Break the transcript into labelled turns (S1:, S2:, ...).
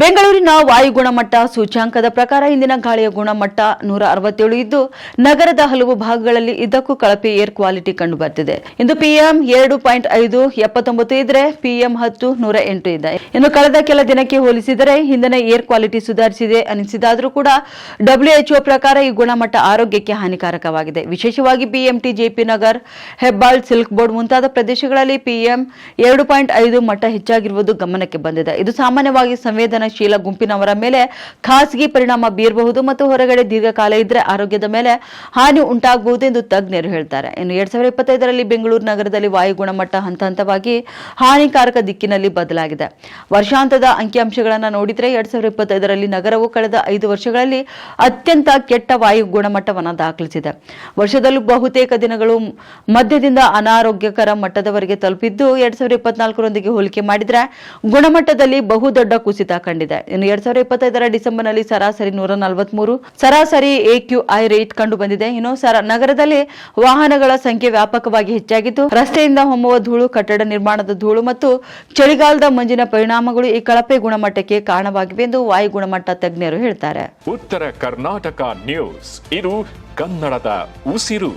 S1: ಬೆಂಗಳೂರಿನ ವಾಯು ಗುಣಮಟ್ಟ ಸೂಚ್ಯಾಂಕದ ಪ್ರಕಾರ ಇಂದಿನ ಗಾಳಿಯ ಗುಣಮಟ್ಟ ನೂರ ಅರವತ್ತೇಳು ಇದ್ದು, ನಗರದ ಹಲವು ಭಾಗಗಳಲ್ಲಿ ಇದಕ್ಕೂ ಕಳಪೆ ಏರ್ ಕ್ವಾಲಿಟಿ ಕಂಡುಬರ್ತಿದೆ ಇಂದು ಪಿಎಂ ಎರಡು ಪಾಯಿಂಟ್ ಐದು ಎಪ್ಪತ್ತೊಂಬತ್ತು ಇದ್ರೆ ಪಿಎಂ ಹತ್ತು ನೂರ ಎಂಟು ಇದೆ. ಇನ್ನು ಕಳೆದ ಕೆಲ ದಿನಕ್ಕೆ ಹೋಲಿಸಿದರೆ ಹಿಂದಿನ ಏರ್ ಕ್ವಾಲಿಟಿ ಸುಧಾರಿಸಿದೆ ಅನಿಸಿದಾದರೂ ಕೂಡ ಡಬ್ಲ್ಯೂಎಚ್ಒ ಪ್ರಕಾರ ಈ ಗುಣಮಟ್ಟ ಆರೋಗ್ಯಕ್ಕೆ ಹಾನಿಕಾರಕವಾಗಿದೆ. ವಿಶೇಷವಾಗಿ BMT JP Nagar, Hebbal, silk board ಮುಂತಾದ ಪ್ರದೇಶಗಳಲ್ಲಿ ಪಿಎಂ ಎರಡು ಪಾಯಿಂಟ್ ಐದು ಮಟ್ಟ ಹೆಚ್ಚಾಗಿರುವುದು ಗಮನಕ್ಕೆ ಬಂದಿದೆ. ಇದು ಸಾಮಾನ್ಯವಾಗಿ ಸಂವೇದನಾಶೀಲ ಗುಂಪಿನವರ ಮೇಲೆ ಖಾಸಗಿ ಪರಿಣಾಮ ಬೀರಬಹುದು ಮತ್ತು ಹೊರಗಡೆ ದೀರ್ಘಕಾಲ ಇದ್ರೆ ಆರೋಗ್ಯದ ಮೇಲೆ ಹಾನಿ ಉಂಟಾಗಬಹುದು ಎಂದು ತಜ್ಞರು ಹೇಳ್ತಾರೆ. ಇನ್ನು ಎರಡ್ ಸಾವಿರದ ಇಪ್ಪತ್ತೈದರಲ್ಲಿ ಬೆಂಗಳೂರು ನಗರದಲ್ಲಿ ವಾಯು ಗುಣಮಟ್ಟ ಹಂತ ಹಂತವಾಗಿ ಹಾನಿಕಾರಕ ದಿಕ್ಕಿನಲ್ಲಿ ಬದಲಾಗಿದೆ. ವರ್ಷಾಂತದ ಅಂಕಿಅಂಶಗಳನ್ನು ನೋಡಿದ್ರೆ ಎರಡ್ ಸಾವಿರದ ಇಪ್ಪತ್ತೈದರಲ್ಲಿ ನಗರವು ಕಳೆದ ಐದು ವರ್ಷಗಳಲ್ಲಿ ಅತ್ಯಂತ ಕೆಟ್ಟ ವಾಯು ಗುಣಮಟ್ಟವನ್ನು ದಾಖಲಿಸಿದೆ. ವರ್ಷದಲ್ಲೂ ಬಹುತೇಕ ದಿನಗಳು ಮಧ್ಯದಿಂದ ಅನಾರೋಗ್ಯಕರ ಮಟ್ಟದವರೆಗೆ ತಲುಪಿದ್ದು ಎರಡ್ ಸಾವಿರದ ಇಪ್ಪತ್ನಾಲ್ಕರೊಂದಿಗೆ ಹೋಲಿಕೆ ಮಾಡಿದ್ರೆ ಗುಣಮಟ್ಟದಲ್ಲಿ ಬಹುದೊಡ್ಡ ಕುಸಿತ ಕಂಡಿದೆ. ಇನ್ನು ಎರಡ್ ಸಾವಿರದ ಇಪ್ಪತ್ತೈದರ ಡಿಸೆಂಬರ್ನಲ್ಲಿ ಸರಾಸರಿ ನೂರ ನಲವತ್ಮೂರು, ಸರಾಸರಿ ಎಕ್ಯುಐ ರೇಟ್ ಕಂಡು ಬಂದಿದೆ ಇನ್ನು ನಗರದಲ್ಲಿ ವಾಹನಗಳ ಸಂಖ್ಯೆ ವ್ಯಾಪಕವಾಗಿ ಹೆಚ್ಚಾಗಿದ್ದು, ರಸ್ತೆಯಿಂದ ಹೊಮ್ಮುವ ಧೂಳು, ಕಟ್ಟಡ ನಿರ್ಮಾಣದ ಧೂಳು ಮತ್ತು ಚಳಿಗಾಲದ ಮಂಜಿನ ಪರಿಣಾಮಗಳು ಈ ಕಳಪೆ ಗುಣಮಟ್ಟಕ್ಕೆ ಕಾರಣವಾಗಿವೆ ಎಂದು ವಾಯು ಗುಣಮಟ್ಟ ತಜ್ಞರು ಹೇಳ್ತಾರೆ.
S2: ಉತ್ತರ ಕರ್ನಾಟಕ ನ್ಯೂಸ್, ಇದು ಕನ್ನಡದ ಉಸಿರು.